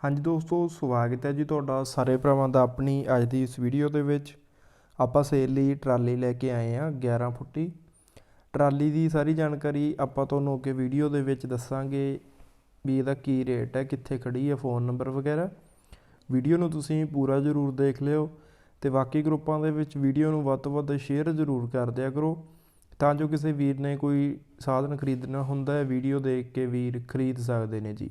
ਹਾਂਜੀ ਦੋਸਤੋ, ਸਵਾਗਤ ਹੈ ਜੀ ਤੁਹਾਡਾ ਸਾਰੇ ਭਰਾਵਾਂ ਦਾ ਆਪਣੀ ਅੱਜ ਦੀ ਇਸ ਵੀਡੀਓ ਦੇ ਵਿੱਚ। ਆਪਾਂ ਸੇਲ ਲਈ ਟਰਾਲੀ ਲੈ ਕੇ ਆਏ ਹਾਂ 11 ਫੁੱਟੀ। ਟਰਾਲੀ ਦੀ ਸਾਰੀ ਜਾਣਕਾਰੀ ਆਪਾਂ ਤੁਹਾਨੂੰ ਅੱਗੇ ਵੀਡੀਓ ਦੇ ਵਿੱਚ ਦੱਸਾਂਗੇ ਵੀ ਇਹਦਾ ਕੀ ਰੇਟ ਹੈ, ਕਿੱਥੇ ਖੜੀ ਹੈ ਫੋਨ ਨੰਬਰ ਵਗੈਰਾ। ਵੀਡੀਓ ਨੂੰ ਤੁਸੀਂ ਪੂਰਾ ਜ਼ਰੂਰ ਦੇਖ ਲਿਓ ਤੇ ਬਾਕੀ ਗਰੁੱਪਾਂ ਦੇ ਵਿੱਚ ਵੀਡੀਓ ਨੂੰ ਵੱਧ ਤੋਂ ਵੱਧ ਸ਼ੇਅਰ ਜ਼ਰੂਰ ਕਰ ਦਿਆ ਕਰੋ। ਤਾਂ ਜੋ ਕਿਸੇ ਵੀਰ ਨੇ ਕੋਈ ਸਾਧਨ ਖਰੀਦਣਾ ਹੁੰਦਾ ਹੈ ਵੀਡੀਓ ਦੇਖ ਕੇ ਵੀਰ ਖਰੀਦ ਸਕਦੇ ਨੇ ਜੀ।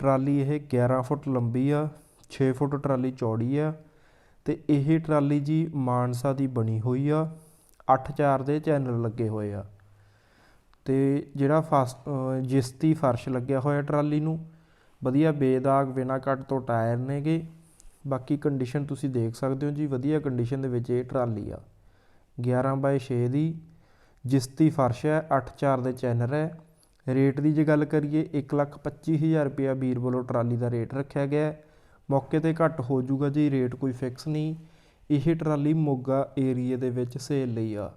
ਟਰਾਲੀ ਇਹ 11 ਫੁੱਟ ਲੰਬੀ ਆ, ਛੇ ਫੁੱਟ ਟਰਾਲੀ ਚੌੜੀ ਆ ਅਤੇ ਇਹ ਟਰਾਲੀ ਜੀ ਮਾਨਸਾ ਦੀ ਬਣੀ ਹੋਈ ਆ 8-4 ਦੇ ਚੈਨਲ ਲੱਗੇ ਹੋਏ ਆ। ਅਤੇ ਜਿਹੜਾ ਫਸ ਜਿਸਤੀ ਫਰਸ਼ ਲੱਗਿਆ ਹੋਇਆ ਟਰਾਲੀ ਨੂੰ, ਵਧੀਆ ਬੇਦਾਗ ਬਿਨਾਂ ਕੱਟ ਤੋਂ ਟਾਇਰ ਨੇਗੇ। ਬਾਕੀ ਕੰਡੀਸ਼ਨ ਤੁਸੀਂ ਦੇਖ ਸਕਦੇ ਹੋ ਜੀ, ਵਧੀਆ ਕੰਡੀਸ਼ਨ ਦੇ ਵਿੱਚ ਇਹ ਟਰਾਲੀ ਆ। 11 ਬਾਏ 6 ਦੀ ਜਿਸਤੀ ਫਰਸ਼ ਹੈ 8-4 ਦੇ ਚੈਨਲ ਹੈ। ਰੇਟ ਦੀ ਜੇ ਗੱਲ ਕਰੀਏ 125000 ਰੁਪਇਆ ਵੀਰ ਵੱਲੋਂ ਟਰਾਲੀ ਦਾ ਰੇਟ ਰੱਖਿਆ ਗਿਆ ਮੌਕੇ ਤੇ ਘੱਟ ਹੋ ਜਾਊਗਾ ਜੀ, ਰੇਟ ਕੋਈ ਫਿਕਸ ਨਹੀਂ। ਇਹ ਟਰਾਲੀ ਮੋਗਾ ਏਰੀਏ ਦੇ ਵਿੱਚ ਸੇਲ ਲਈ ਆ।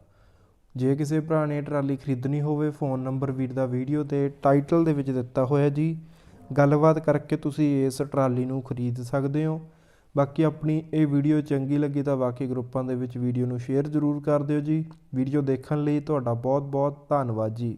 ਜੇ ਕਿਸੇ ਭਰਾ ਨੇ ਟਰਾਲੀ ਖਰੀਦਣੀ ਹੋਵੇ, ਫੋਨ ਨੰਬਰ ਵੀਰ ਦਾ ਵੀਡੀਓ ਤੇ ਟਾਈਟਲ ਦੇ ਵਿੱਚ ਦਿੱਤਾ ਹੋਇਆ ਜੀ। ਗੱਲਬਾਤ ਕਰਕੇ ਤੁਸੀਂ ਇਸ ਟਰਾਲੀ ਨੂੰ ਖਰੀਦ ਸਕਦੇ ਹੋ। ਬਾਕੀ ਆਪਣੀ ਇਹ ਵੀਡੀਓ ਚੰਗੀ ਲੱਗੀ ਤਾਂ ਬਾਕੀ ਗਰੁੱਪਾਂ ਦੇ ਵਿੱਚ ਵੀਡੀਓ ਨੂੰ ਸ਼ੇਅਰ ਜ਼ਰੂਰ ਕਰ ਦਿਓ ਜੀ। ਵੀਡੀਓ ਦੇਖਣ ਲਈ ਤੁਹਾਡਾ ਬਹੁਤ ਬਹੁਤ ਧੰਨਵਾਦ ਜੀ।